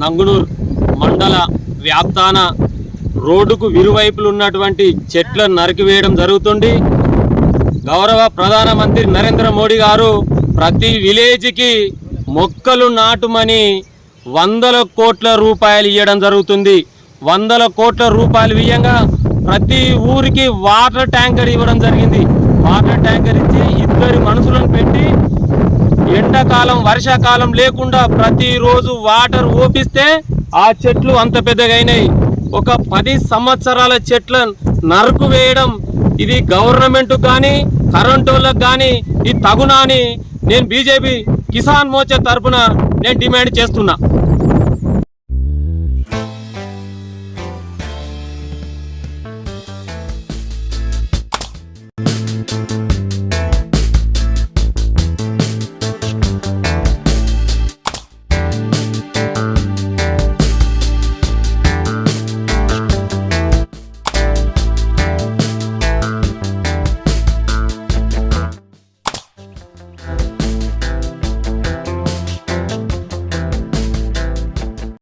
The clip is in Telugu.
నంగునూర్ మండల వ్యాప్తాన రోడ్డుకు ఇరువైపులు ఉన్నటువంటి చెట్లను నరికివేయడం జరుగుతుంది. గౌరవ ప్రధానమంత్రి నరేంద్ర మోడీ గారు ప్రతి విలేజ్కి మొక్కలు నాటుమని వందల కోట్ల రూపాయలు ఇవ్వడం జరుగుతుంది. వందల కోట్ల రూపాయలు ఇవ్వంగా ప్రతి ఊరికి వాటర్ ట్యాంకర్ ఇవ్వడం జరిగింది. వాటర్ ట్యాంకర్ ఇచ్చి ఇద్దరు మనుషులను పెట్టి ఎండాకాలం వర్షాకాలం లేకుండా ప్రతిరోజు వాటర్ ఓపిస్తే ఆ చెట్లు అంత పెద్దగా అయినాయి ఒక పది సంవత్సరాల చెట్లను నరుకు వేయడం ఇది గవర్నమెంట్ కానీ కరెంటు వాళ్ళకి కానీ ఇది తగునా అని నేను బీజేపీ కిసాన్ మోర్చా తరఫున నేను డిమాండ్ చేస్తున్నా.